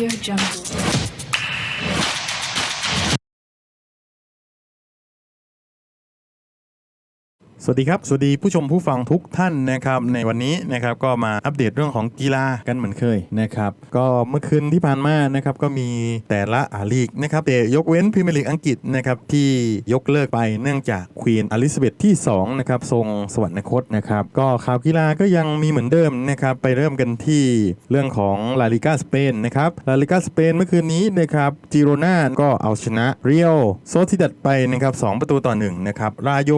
Audio Jungle. สวัสดีครับ สวัสดีผู้ชมผู้ฟังทุกท่านนะครับในวันนี้นะครับก็มาอัปเดตเรื่องของกีฬากันเหมือนเคยนะครับก็เมื่อคืนที่ผ่านมานะครับก็มีแต่ละอาลีกนะครับแต่ยกเว้นพรีเมียร์ลีกอังกฤษนะครับที่ยกเลิกไปเนื่องจากควีนอลิซาเบธที่2นะครับทรงสวรรคตนะครับก็ข่าวกีฬาก็ยังมีเหมือนเดิมนะครับไปเริ่มกันที่เรื่องของลาลิกาสเปนนะครับลาลิกาสเปนเมื่อคืนนี้นะครับจิโรนาก็เอาชนะเรียวโซทิดัดไปนะครับสองประตูต่อหนึ่งนะครับราโย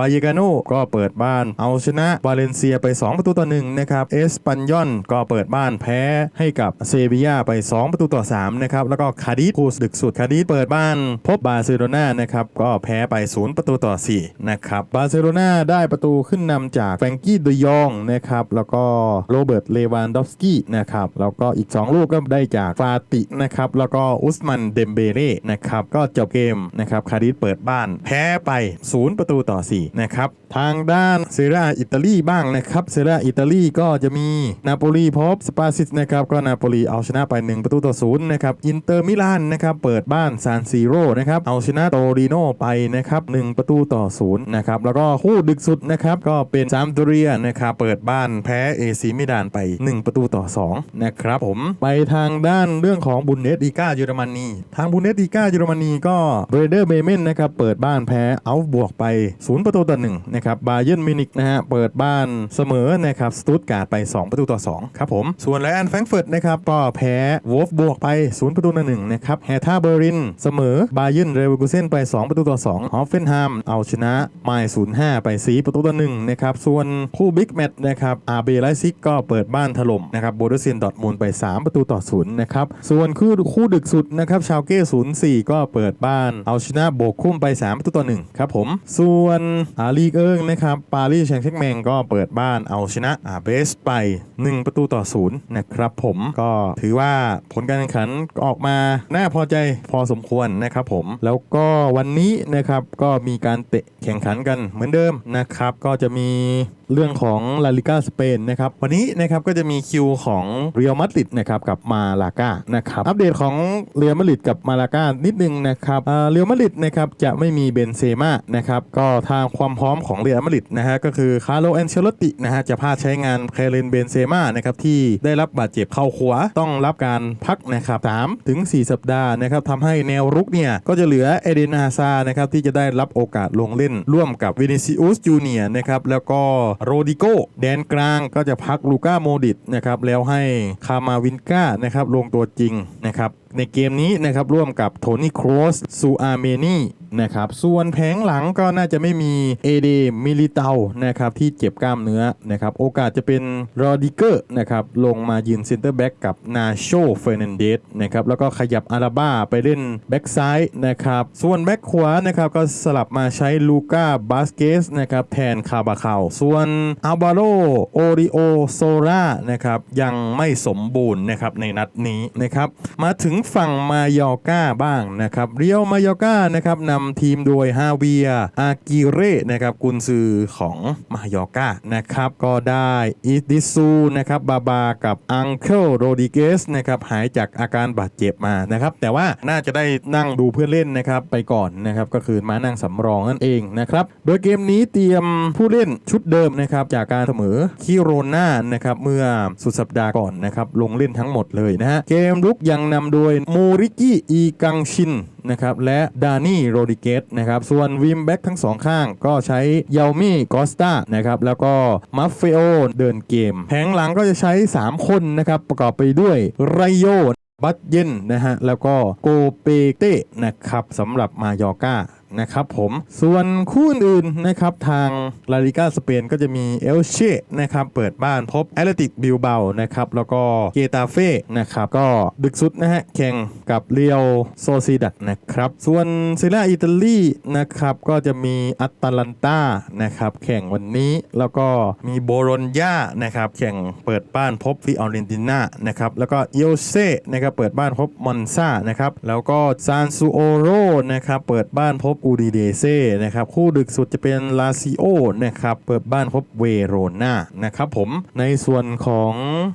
บาเยกาโนก็เปิดบ้านเอาชนะวาเลนเซียไป 2 ประตูต่อหนึ่งนะครับเอสปันยอนก็เปิดบ้านแพ้ให้กับเซบียาไป 2 ประตูต่อ3นะครับแล้วก็คาดิสคู่ดึกสุดคาดิสเปิดบ้าน พบบาร์เซโลนานะครับก็แพ้ไป 0 ประตูต่อ4นะครับบาร์เซโลนาได้ประตูขึ้นนำจากแฟรงกี้ดยองนะครับแล้วก็โรเบิร์ตเลวานดอฟสกี้นะครับแล้วก็อีก 2 ลูกก็ได้จากฟาตินะครับแล้วก็อุสมันเดมเบเร่นะครับก็จบเกมนะครับคาดิสเปิดบ้านแพ้ไป 0 ประตูต่อ4นะครับทางด้านเซเรียอิตาลีบ้างนะครับเซเรียอิตาลีก็จะมีนาโปลีพบสปาซิสนะครับก็นาโปลีเอาชนะไป 1 ประตูต่อ0นย์นะครับอินเตอร์มิลานนะครับเปิดบ้านซานซีโร่นะครับเอาชนะโตริโนไปนะครับ1ประตูต่อ0นย์นะครับแล้วก็คู่ดึกสุดนะครับก็เป็นซามโดเรียนะครับเปิดบ้านแพ้เอซีมิลานไป 1 ประตูต่อ2นะครับผมไปทางด้านเรื่องของบุนเดสลีกาเยอรมนีทางบุนเดสลีกาเยอรมนีก็เบรเดอร์เบเมนนะครับเปิดบ้านแพ้เอาบวกไป 0 ประตูต่อ1นะครับบาเย r n มินิกนะฮะเปิดบ้านเสมอนะครับสตุตการ์ดไป 2 ประตูต่อ 2 ครับผม ส่วนไลออนแฟรงก์เฟิร์ตนะครับก็แพ้วอลฟบวกไป 0 ประตูต่อ1นะครับแฮท่าเบอร์ลินเสมอบาเย r n เรเวอร์กูเซนไป 2 ประตูต่อ2ฮอฟเฟนไฮมเอาชนะไมล์05 ไป 4 ประตูต่อ1นะครับส่วนคู่บิ๊กแมตช์นะครับอาร์เบไลซิกก็เปิดบ้านถล่มนะครับโบเดเซียนดอทมูลไป 3 ประตูต่อ0นะครับส่วนคู่คู่ดึกสุดนะครับชาวเก้04 ก็เปิดบ้านเอาชนะโบกคุ้มไป 3 ประตูต่อ1ครับผมส่วนอาลีกเอิงนะครับปารีสแซงเช็กแมงก็เปิดบ้านเอาชนะอาเบสไป 1 ประตูต่อ0นะครับผมก็ถือว่าผลการแข่งขันออกมาน่าพอใจพอสมควรนะครับผม แล้วก็วันนี้นะครับก็มีการเตะแข่งขันกันเหมือนเดิมนะครับ ก็จะมี เรื่องของลาลิกาสเปนนะครับวันนี้นะครับก็จะมีคิวของเรียลมาดริดนะครับกับมาลาก้านะครับอัปเดตของเรียลมาดริดกับมาลาก้านิดนึงนะครับเออเรียลมาดริดนะครับจะไม่มีเบนเซม่านะครับก็ทางความพร้อมของเรียลมาดริดนะฮะก็คือคาร์โลแอนเชลตินะฮะจะพลาดใช้งานเคเลนเบนเซม่านะครับที่ได้รับบาดเจ็บเข่าขวาต้องรับการพักนะครับ3ถึง 4 สัปดาห์นะครับทำให้แนวรุกเนี่ยก็จะเหลือเอเดนอาซานะครับที่จะได้รับโอกาสลงเล่นร่วมกับวินิซิอุสจูเนียนะครับแล้วก็โรดิโกแดนกลางก็จะพักลูก้าโมดิตนะครับแล้วให้คามาวินก้านะครับลงตัวจริงนะครับ ในเกมนี้นะครับร่วมกับโทนี่โครสซูอาเมนีนะครับส่วนแผงหลังก็น่าจะไม่มีเอเดมิลิเตานะครับที่เจ็บกล้ามเนื้อนะครับโอกาสจะเป็นรอดิเกอร์นะครับลงมายืนเซนเตอร์แบ็กกับนาโชเฟร์นันเดสนะครับแล้วก็ขยับอาราบ้าไปเล่นแบ็กซ้ายนะครับส่วนแบ็กขวานะครับก็สลับมาใช้ลูก้าบาสเกสนะครับแทนคาบาคาส่วนอัลบาโรโอริโอโซรานะครับยังไม่สมบูรณ์นะครับในนัดนี้นะครับมาถึงฝั่งมายอก้าบ้างนะครับเรียวมายอก้านะครับนำทีมโดยฮาเวียอากิเร่นะครับกุนซือของมายอก้านะครับก็ได้อิดิซูนะครับบาบากับอังเคิลโรดิเกสนะครับหายจากอาการบาดเจ็บมานะครับแต่ว่าน่าจะได้นั่งดูเพื่อนเล่นนะครับไปก่อนนะครับก็คือมานั่งสำรองนั่นเองนะครับโดยเกมนี้เตรียมผู้เล่นชุดเดิมนะครับจากการเสมอคิโรนานะครับเมื่อสุดสัปดาห์ก่อนนะครับลงเล่นทั้งหมดเลยนะฮะเกมลุกยังนำโดยโมริกิอีกังชินนะครับและดานี่โรดิเกตนะครับส่วนวิมแบ็กทั้งสองข้างก็ใช้เยลมี่กอสตานะครับแล้วก็มัฟเฟโอเดินเกมแผงหลังก็จะใช้ 3 คนนะครับประกอบไปด้วยไรโยบัตเย็นนะฮะแล้วก็โกเปเต้นะครับสำหรับมายอร์ก้า นะครับผมส่วนคู่อื่นๆนะครับทางลาลิกาสเปนก็จะมีเอลเช่นะครับเปิดบ้านพบแอตเลติกบิลเบานะครับแล้วก็เกตาเฟ่นะครับก็ดึกสุดนะฮะแข่งกับเรียวโซซีดัตนะครับส่วนเซเรียอิตาลีนะครับก็จะมีอัตแลนตานะครับแข่งวันนี้แล้วก็มีโบโรญญานะครับแข่งเปิดบ้านพบฟิออเรนติน่านะครับแล้วก็เอลเซ่นะครับเปิดบ้านพบมอนซานะครับแล้วก็ซานซูโอโรนะครับเปิดบ้านพบอูดิเดเซ่นะครับคู่ดึกสุดจะเป็นลาซิโอนะครับเปิดบ้านพบเวโรนานะครับผมในส่วนของ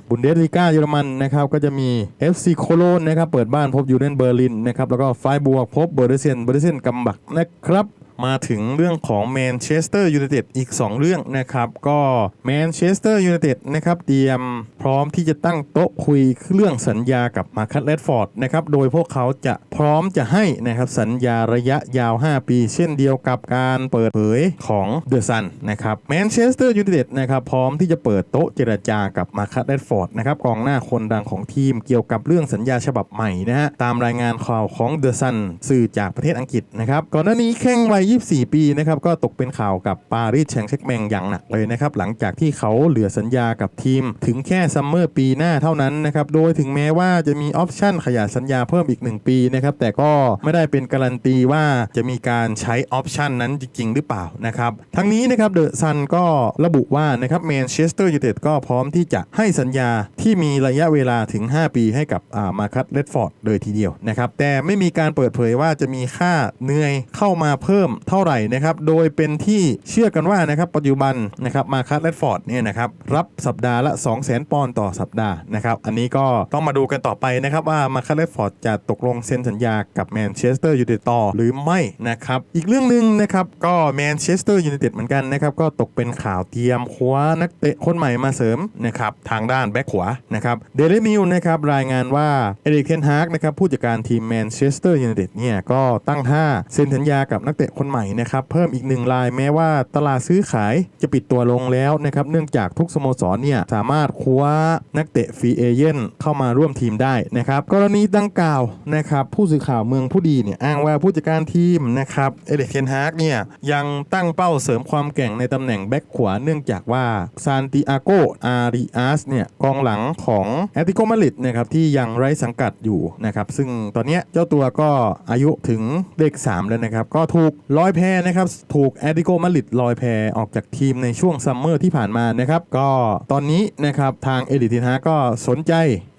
บุนเดสลิก้าเยอรมันนะครับก็จะมี FC โคโลนนะครับเปิดบ้านพบยูเนนเบอร์ลินนะครับแล้วก็ไฟบวกพบเบอร์เดเซนเบอร์เดเซนกัมบักนะครับ มาถึงเรื่องของแมนเชสเตอร์ยูไนเต็ดอีก 2 เรื่องนะครับก็แมนเชสเตอร์ยูไนเต็ดนะครับเตรียมพร้อมที่จะตั้งโต๊ะคุยเรื่องสัญญากับมาคัตเลดฟอร์ดนะครับโดยพวกเขาจะพร้อมจะให้นะครับสัญญาระยะยาว 5 ปี เช่นเดียวกับการเปิดเผยของเดอะซันนะครับแมนเชสเตอร์ยูไนเต็ดนะครับพร้อมที่จะเปิดโต๊ะเจรจากับมาคัตเลดฟอร์ดนะครับกองหน้าคนดังของทีมเกี่ยวกับเรื่องสัญญาฉบับใหม่นะฮะตามรายงานข่าวของเดอะซันสื่อจากประเทศอังกฤษนะครับก่อนหน้านี้แข้งวัย24 ปีนะครับก็ตกเป็นข่าวกับปารีสแชงเช็กแมงอย่างหนักเลยนะครับหลังจากที่เขาเหลือสัญญากับทีม ถึงแค่ซัมเมอร์ปีหน้าเท่านั้นนะครับโดยถึงแม้ว่าจะมีออปชั่นขยายสัญญาเพิ่มอีก 1 ปีนะครับแต่ก็ไม่ได้เป็นการันตีว่าจะมีการใช้ออปชั่นนั้นจริง ๆ หรือเปล่านะครับทั้งนี้นะครับเดอะซันก็ระบุว่านะครับแมนเชสเตอร์ยูไนเต็ดก็พร้อมที่จะให้สัญญาที่มีระยะเวลาถึง 5 ปีให้กับอ่ามาคัตเลดฟอร์ดเลยทีเดียวนะครับแต่ไม่มีการเปิดเผยว่าจะมีค่าเหนื่อยเข้ามาเพิ่มเท่าไหร่นะครับ โดยเป็นที่เชื่อกันว่านะครับปัจจุบันนะครับมาคัตเลดฟอร์ดเนี่ยนะครับรับสัปดาห์ละ 2 0 0 0 0 0 ปอนด์ต่อสัปดาห์นะครับอันนี้ก็ต้องมาดูกันต่อไปนะครับว่ามาคัตเลดฟอร์ดจะตกลงเซ็นสัญญากับแมนเชสเตอร์ยูไนเต็ดต่อหรือไม่นะครับอีกเรื่องหนึ่งนะครับก็แมนเชสเตอร์ยูไนเต็ดเหมือนกันนะครับก็ตกเป็นข่าวเตรียมคว้านักเตะคนใหม่มาเสริมนะครับทางด้านแบ็คขวานะครับเดลิมิลนะครับรายงานว่าเอริกเทนฮากนะครับผู้จัดการทีมแมนเชสเตอร์ยูไนเต็ดเนี่ยก็ตั้งท่าเซ็นสัญญากับนักเตะคนใหม่นะครับเพิ่มอีกหนึ่งรายแม้ว่าตลาดซื้อขายจะปิดตัวลงแล้วนะครับเนื่องจากทุกสโมสรเนี่ยสามารถคว้านักเตะฟรีเอเย่นเข้ามาร่วมทีมได้นะครับกรณีดังกล่าวนะครับผู้สื่อข่าวเมืองผู้ดีเนี่ยอ้างว่าผู้จัดการทีมนะครับเอริกเทนฮากเนี่ยยังตั้งเป้าเสริมความแกร่งในตำแหน่งแบ็คขวาเนื่องจากว่าซานติอาโกอาริอัสเนี่ยกองหลังของแอติโกมาริดนะครับที่ยังไร้สังกัดอยู่นะครับซึ่งตอนนี้เจ้าตัวก็อายุถึงเลข3แล้วนะครับก็ถูกลอยแพนะครับ ถูกแอตติโกมาริดลอยแพออกจากทีมในช่วงซัมเมอร์ที่ผ่านมานะครับ ก็ตอนนี้นะครับทางเอริกเทนฮากก็สนใจ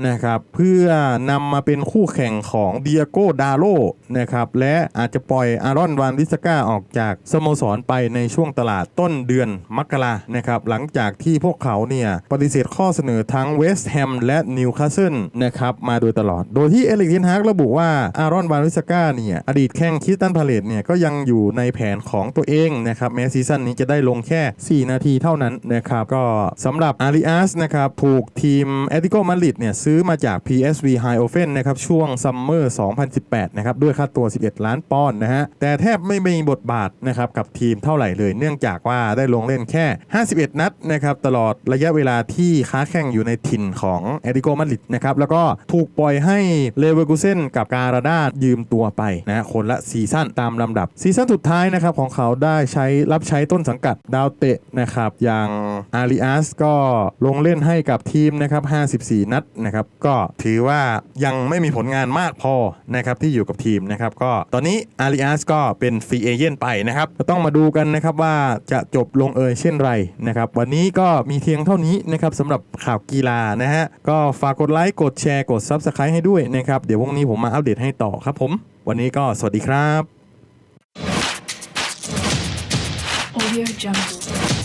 นะครับ เพื่อนำมาเป็นคู่แข่งของเดียโกดาโลนะครับ และอาจจะปล่อยอารอนวานลิสก้าออกจากสโมสรไปในช่วงตลาดต้นเดือนมกรานะครับ หลังจากที่พวกเขาเนี่ยปฏิเสธข้อเสนอทั้งเวสต์แฮมและนิวคาสเซิลนะครับ มาโดยตลอด โดยที่เอริกเทนฮากระบุว่าอารอนวานลิสก้าเนี่ยอดีตแข้งคิสตันพาเลตเนี่ยก็ยังอยู่ในแผนของตัวเองนะครับแม้ซีซั่นนี้จะได้ลงแค่ 4 นาทีเท่านั้นนะครับก็สำหรับอาริอัสนะครับถูกทีมแอตติโกมาริดเนี่ยซื้อมาจาก PSV h i o f e n นะครับช่วงซัมเมอร์ 2018 นะครับด้วยค่าตัว 11 ล้านปอนด์นะฮะแต่แทบไม่มีบทบาทนะครับกับทีมเท่าไหร่เลย เนื่องจากว่าได้ลงเล่นแค่ 51 นัดนะครับตลอดระยะเวลาที่ค้าแข่งอยู่ในถิ่นของแอตติโกมาริดนะครับแล้วก็ถูกปล่อยให้เลเวอร์กูเซนกับการาดายืมตัวไปนะคนละซีซั่นตามลำดับซีซั่นสุดท้ายนะครับของเขาได้ใช้รับใช้ต้นสังกัดดาวเตะนะครับอย่างอาริอัสก็ลงเล่นให้กับทีมนะครับ 54 นัดนะครับก็ถือว่ายังไม่มีผลงานมากพอนะครับที่อยู่กับทีมนะครับก็ตอนนี้อาริอัสก็เป็นฟรีเอเย่นไปนะครับก็ต้องมาดูกันนะครับว่าจะจบลงเอยเช่นไรนะครับวันนี้ก็มีเพียงเท่านี้นะครับสำหรับข่าวกีฬานะฮะก็ฝากกดไลค์กดแชร์กด Subscribe ให้ด้วยนะครับเดี๋ยวพรุ่งนี้ผมมาอัปเดตให้ต่อครับผม วันนี้ก็สวัสดีครับ Audio Jungle.